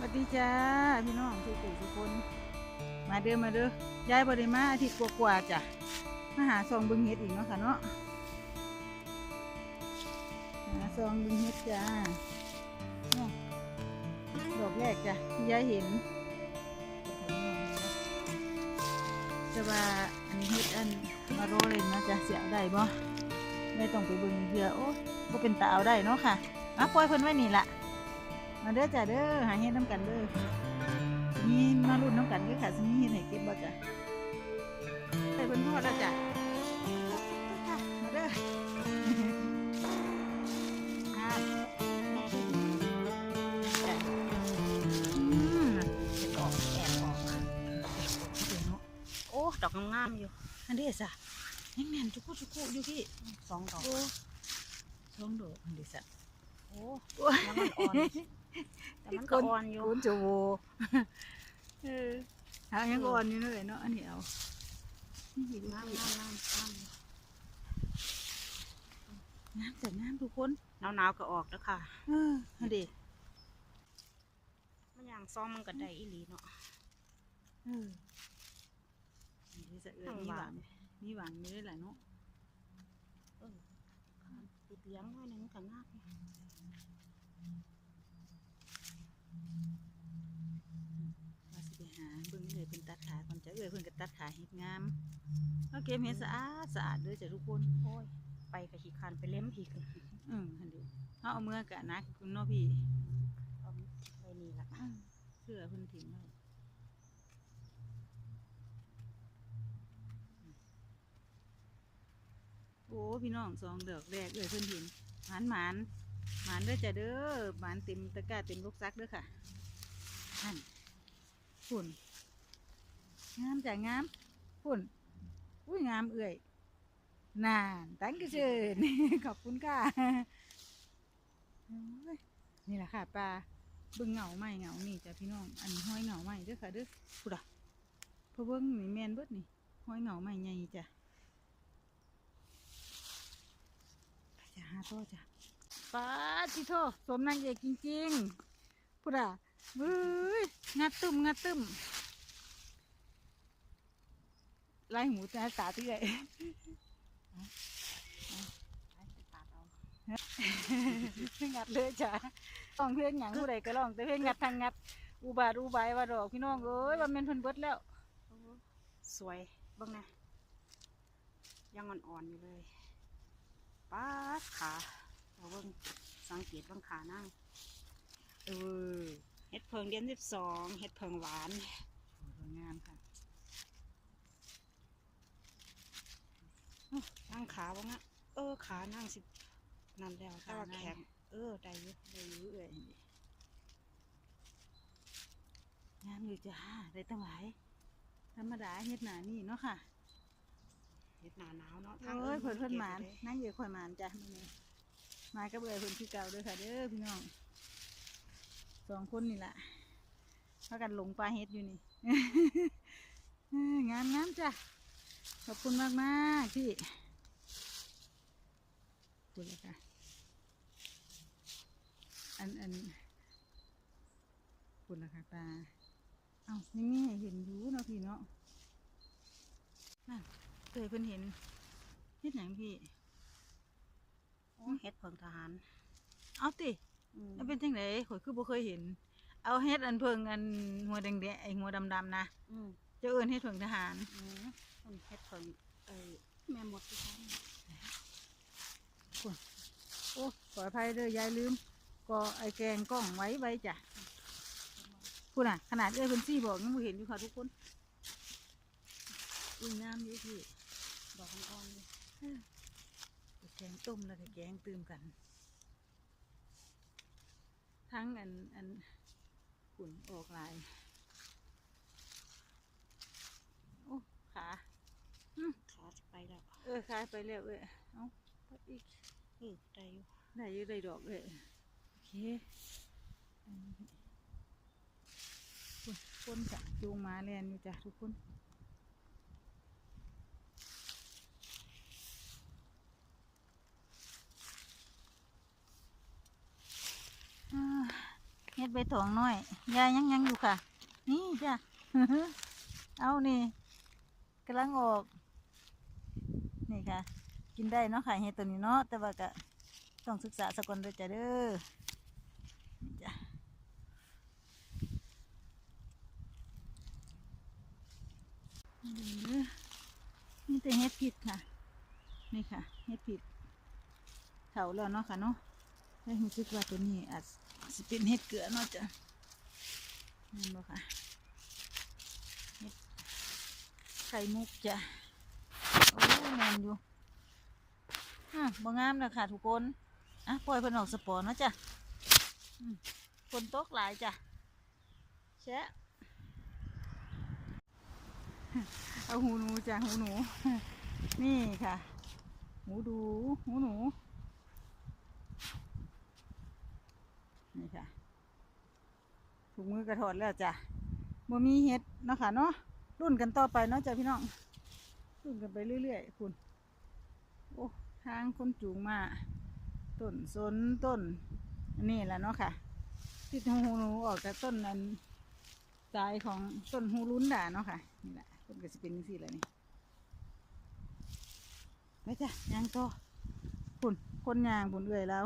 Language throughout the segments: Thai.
สวัสดีจ้าพี่น้องทุกผู้ทุกคน มาเด้อมาเด้อยายบริมาอาทิตย์กว่าๆจ้ะมาหาซองบึงเฮ็ดอีกเนาะค่ะเนาะหาซองบึงเฮ็ดจ้าเนาะดอกแรกจ้ะที่ยายเห็นจะว่าอันเฮ็ดอันมาโรเลยนะจ้ะเสียได้บ่ไม่ต้องไปบิ่งเพื่อโอ้บ่เป็นตาเอาได้เนาะค่ะมาปล่อยเพิ่นไว้นี่ละ มาเด้อจ้ะเด้อหาเฮ็ดน้ำกันเด้อมีมารุ่นน้ำกันเด้อค่ะสิมีเฮ็ดให้เก็บบ่จ้ะไปเพิ่นทอดแล้วจ้ะมาเด้ออ่าจ้ะอืมเห็ดออกแอบออกเดี๋ยวเนาะโอ้ดอกงามๆอยู่อันนี้จ้ะยังแน่นจุกุจุกุอยู่พี่สองดอกโอ้ลองดูอันนี้จ้ะโอ้โอ้แล้วมันอ่อน แต่มันก็อ่อนอยู่คุณจะโวเออหายังก็อ่อนอยู่เลยเนาะอันนี้เอานี่ดูงามพี่งามงามงามน้ำจากน้ำทุกคนหนาวหนาวๆก็ออกแล้วค่ะ เออฮะเด็มันอย่างซองมันก็ได้อีหลีเนาะเออนี่จะเอือทั้งมีหหวาวานนมีหวานมีได้หลายเนาะเออติดเลี้ยงไว้หนึงก็งาม ว่าสิไปหาเบิ่งเลยเพิ่นตัดขาก่อนจะเอื้อยเพิ่นก็ตัดขาเฮ็ดงามเอาเก็บเฮ็ดสะอาดสะอาดเด้อจ้ะทุกคนโอ้ยไปกับขี้คันไปเล่มอีกอืมหั่นเด้เอาเอามือกะนักคุณเนาะพี่เอาไว้นี่ละอืมเสื้อเพิ่นถิ่มไว้โอ้พี่น้องสองเดือกแรกเอ้ยเพิ่นเห็นหมานหมาน หมานด้อจ้ะเด้อหมานเต็มตะกร้าเต็มลูกซักเด้อค่ะหั่นฝุ่นงามจ้ะงามฝุ่นอุ้ยงามเอ้ยนานตั้งกระเชิญขอบคุณค่ะนี่แหละค่ะปลาเบิ่งเหงาใหม่เหงานี่จ้ะพี่น้อง อันห้อยเหงาใหม่เด้อค่ะเด้อพูดอะเพราะเบิ่งนี่แมนเบิดนี่ห้อยเหงาใหม่ใหญ่จ้ะจะหาโตจ้ะ ป้าจิโทสมนางเอกจริงๆพูดอะเฮ้ยงัดตึมงัดตึมไล่หูแต่ตาเตื้ยไปตัดเอางัดเลยจ้ะร้องเพลงหยังผู้ใดก็ร้องแต่เพลงงัดทางงัด อุบาทอุบายว่าดอกพี่น้องเอ้ยว่าแม่นเพิ่นเบิดแล้ว สวยบ้างนะยังอ่อนๆอยู่เลยป้าขา เอาเบิ่งสังเกตเบ้างขานั่งเออเห็ดเพิงเดือนสิบสองเห็ดเพิงหวานโอ้ยงามค่ะนั่งขาบ้างอะเออขานั่งสินั่นแล้วแต่ว่าแข็งเออได้อยู่ได้อยื้อเอ้ยงามอยู่จ้าได้ตั้งหลายธรรมดาเฮ็ดหนานี่เนาะค่ะเห็ดหนาหนาวเนาะเอ้ยเพิ่นเพิ่นหมานเก็บไว้นั่งเยอะข่อยหมานจ้ะมื้อนี้ มากับเอ้ยเพิ่นคือเก่าด้อค่ะเด้อพี่น้องสองคนนี่แหละพากันหลงปลาเฮ็ดอยู่นี่งามงามจ้ะขอบคุณมากมากๆพี่ขอบคุณเลยค่ะอันอันขอบคุณนะคะตาเอ้านี่มีให้เห็นอยู่เนาะพี่เนาะนั่นเคยเพิ่นเห็นเฮ็ดหยังพี่ เห็ดเพิงทหาร เอาติอืมมันเป็นจังไดข่อยคือบ่เคยเห็น เอาเฮ็ดอันเพิงอันหัวแดงๆไอ้หัวดำๆนะอืมเจ้าเอิ้นเฮ็ดเพิงทหารอืมต้นเห็ดเพิงเอ้ยแม่หมดที่ท้องโอ้ขออภัยเด้อยายลืม ก็ไอ้แกงกล้องไว้ไว้จ้ะพูดน่ะ ขนาดเอ้ยเพิ่นซี่บอกยังบ่เห็นอยู่ค่ะทุกคนอุ้ยน้ำอยู่พี่ดอกอ่อนๆเลย แกงต้มแล้วก็แกงตื่มกัน ทั้งอันอันขุนออกหลายโอ้ขาขาจะไปแล้ว เออขายไปแล้วเอ้ยเอาไปอีกเออได้อยู่ได้อยังได้ดอกเอ้ยโอเคอันนี้คนคนจะจูงมาเรียนอยู่จ้ะทุกคนอ่า เฮ็ดใบตองน้อย ยายยังยังอยู่ค่ะ นี่จ้ะ เอานี่กำลังออก นี่ค่ะ กินได้เนาะค่ะเห็ดตัวนี้เนาะ แต่ว่าก็ต้องศึกษาสกอนด้วยจ้ะเด้อนี่จ้ะนี่แต่เห็ดผิดค่ะ นี่ค่ะเห็ดผิดเถาแล้วเนาะค่ะเนาะ ได้รู้สึกว่าตัวนี้อาจสิเป็นเห็ดเกลือเนาะจ้ะนี่นบ่ค่ะเห็ดไข่มุกจ้ะโอ้แมนอยู่อะบ่งามเลยค่ะทุกคนอะปล่อยเพิ่นออกสปอร์เนาะจ้ะอืมฝนตกหลายจ้ะแชะเอาหูหนูจ้ะหูหนู นี่ค่ะ หูดู หูหนู นี่ค่ะถุงมือกระถอดแล้วจ้ะบ่มีเห็ดเนาะค่ะเนาะรุ่นกันต่อไปเนาะจ้ะพี่น้องรุ่นกันไปเรื่อยๆคุณโอ้ทางคนจูงมาต้นสนต้นอันนี้แหละเนาะค่ะติดหูหนูออกจากต้นนั้นสายของต้นหูลุ้นด่าเนาะค่ะนี่แหละต้นก็จะเป็นนี่สิแหละนี่ไปจ้ะยางต่อปุ่นคนยางปุ่นเอื่อยแล้ว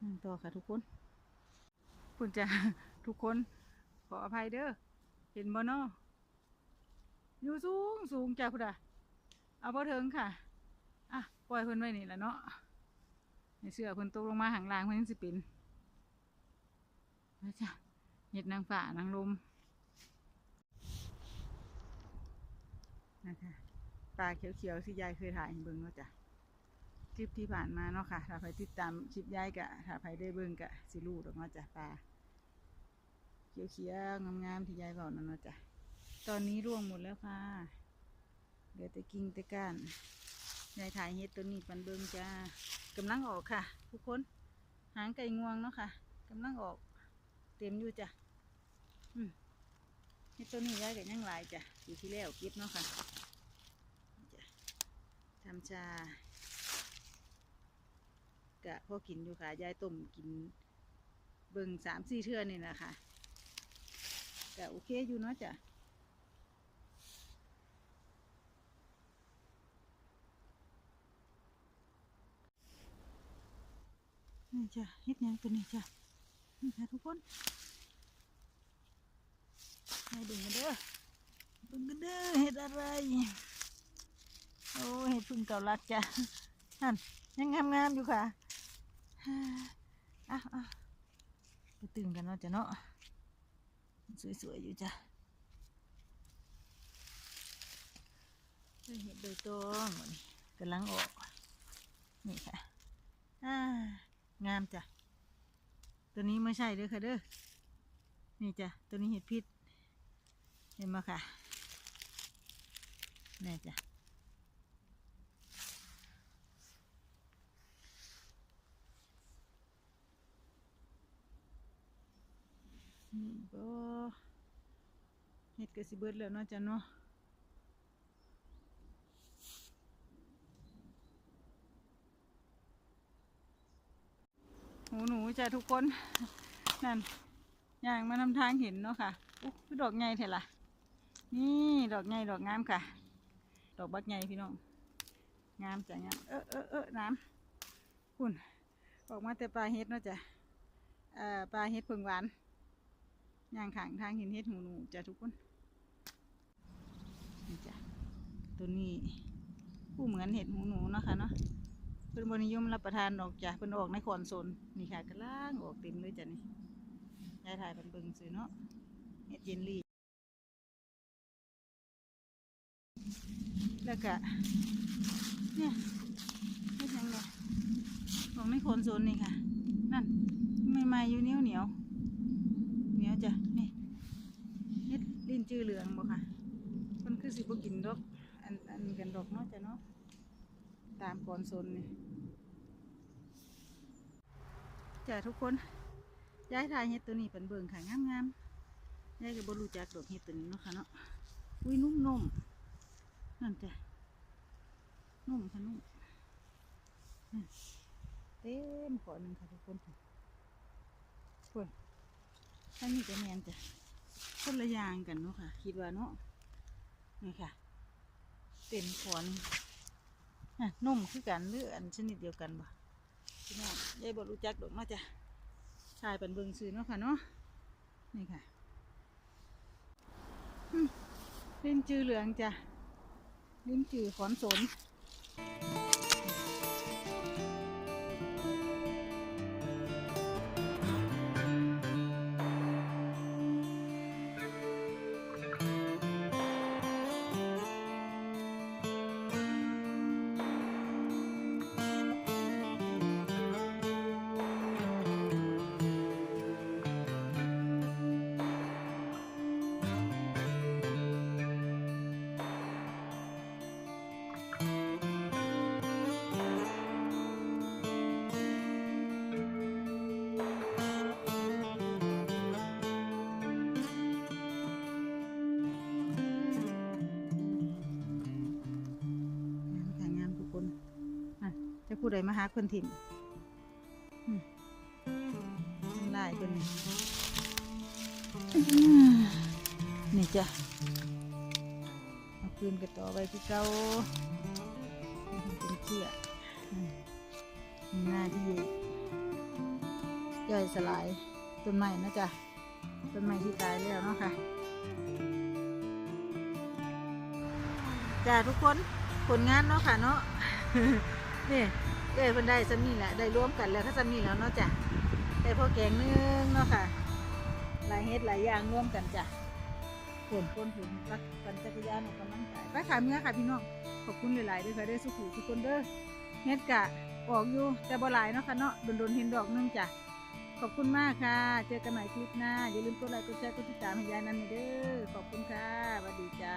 ยางต่อค่ะทุกคน ปุ่นจ้ะทุกคนขออภัยเด้อเห็นบ่เนาะอยู่สูงสูงจ้ะพุ่นอะเอาพอถึงค่ะอะปล่อยเพิ่นไว้นี่แหละเนาะในเสื้อเพิ่นตกลงมาหางล่างเพิ่นยังสิเป็นไปจ้ะเห็ดนางฝ่านางลมนะคะปลาเขียวๆที่ยายเคยถ่ายให้เบิ่งเนาะจ้ะ คลิปที่ผ่านมาเนาะค่ะ ถ้าใครติดตามคลิปยายกะ ถ้าใครได้เบิ่งกะสิรูดอกเนาจ้ะปลาเขียวๆงามๆที่ยายบอกนั่นเนาะจ้ะ ตอนนี้ร่วงหมดแล้วค่ะเหลือแต่กิ่งแต่ก้านยายถ่ายเฮ็ดตัวนี้ปันเบิ่งจ้ากำลังออกค่ะ ทุกคน หางไก่งวงเนาะค่ะกำลังออก เต็มอยู่จ้ะอืมเฮ็ดตัวนี้ยายก็ยังหลายจ้ะปีที่แล้วเก็บเนาะค่ะทำชา กะพอกินอยู่ค่ะ ยายต้มกินเบิ่งสามสี่เทื่อนี่แหละคะกะโอเคอยู่เนาะจ้ะนี่จ้ะเฮ็ดยังตัวนี้จ้ะนี่ค่ะทุกคนให้เบิ่งกันเด้อเบิ่งกันเด้อเฮ็ดอะไร โอ้เห็ดพึ่งเก่าลัดจ้ะนั่นยังงามๆอยู่ค่ะ อะอะไปตื่นกันเนาะจ้ะเนาะ สวยๆอยู่จ้ะเห็ดโดยตรงหมดนี่กำลังออก นี่ค่ะอ่างามจ้ะ ตัวนี้ไม่ใช่เด้อค่ะเด้อ นี่จ้ะ ตัวนี้เห็ดพิษ เห็นไหมค่ะนี่จ้ะ นี่ก็เฮ็ดกระสิเบิดแล้วเนาะจ้ะเนาะหูหนูจ้ะทุกคน นั่นย่างมานำทางเห็นเนาะค่ะอุ๊ยดอกใหญ่เถอะล่ะ นี่ดอกใหญ่ดอกงามค่ะ ดอกบักใหญ่พี่น้อง งามจ้ะงาม เออเออเออน้ำคุณออกมาแต่ปลาเฮ็ดเนาะจ้ะปลาเฮ็ดเพิ่งหวาน ย่างขางทางเห็นเห็ดหูหนูจ้ะทุกคนนี่จ้ะตัวนี้ผู้เหมือนเห็ดหูหนูเนาะค่ะเนาะเป็นบนิยมรับประทานออกจ้ะเป็นออกในขอนโซนนี่ค่ะกระล่างออกเต็มเลยจ้ะนี่ยายถ่ายเป็นเบิงซื้อเนาะเห็ดเยนลี่แล้วก็เนี่ยเห็ดยังเนี่ยออกในขอนโซนนี่ค่ะ นั่นไม่มาอยู่เหนียวเหนียว นียจ้ะนี่เฮ็ดลิ้นจือเหลืองบ่ค่ะมันคือสิบ่กินดอกอันอันกันดอกเนาะจ้ะเนาะตามก่อนโซนนี่จ้ะทุกคนย้ายถ่ายเฮ็ดตัวนี้เป็นเบิ่งค่ะงามๆย้ายก็บ่รู้จักดอกเฮ็ดตัวนี้เนาะค่ะเนาะอุ้ยนุ่มๆนั่นจ้ะนุ่มค่ะนุ่มเต็มขอหนึ่งค่ะทุกคนพุ่น ท่างนี้จะแมนจ้ะคนละย่างกันเนาะค่ะ คิดว่าเนาะนี่ค่ะเป็นขอนอ่นุ่มคือกันหรืออันชนิดเดียวกันบ่พี่น้องยายบ่รู้จักดอกเนาะจ้ะชายเป็นเบิงซื้อเนาะค่ะเนาะนี่ค่ะลิ้นจือเหลืองจ้ะลิ้นจือขอนสน จะพูดอะไรมาหาคนถิ่นอืมน้ำลายตัวนี้นี่จ้ะเอาคืนกันต่อไปที่เก่าเป็นเชี่ยอืมมีหน้าที่ย่อยสลายต้นไม้นะจ๊ะต้นไม้ที่ตายแล้วเนาะค่ะจ้าทุกคนผลงานเนาะค่ะเนาะนี่ เอ้ยเพิ่นได้ซ้ำนี่แหละได้ร่วมกันแล้วก็ซ้ำนี่แล้วเนาะจ้ะได้พอแกงนึงเนาะค่ะ หลายเฮ็ดหลายอย่างร่วมกันจ้ะผลคนผลรักกันจักรยานออกกำลังกายไปขาเมื่อค่ะพี่น้องขอบคุณหลายๆด้วยค่ะเด้สุขุทุกคนเด้อเฮ็ดกะออกอยู่แต่บ่หลายเนาะค่ะเนาะโดนๆเห็นดอกนึงจ้ะขอบคุณมากค่ะ เจอกันใหม่คลิปหน้า อย่าลืมกดไลค์ กดแชร์ กดติดตามให้ยายนันหน่เด้อ ขอบคุณค่ะสวัสดีจ้า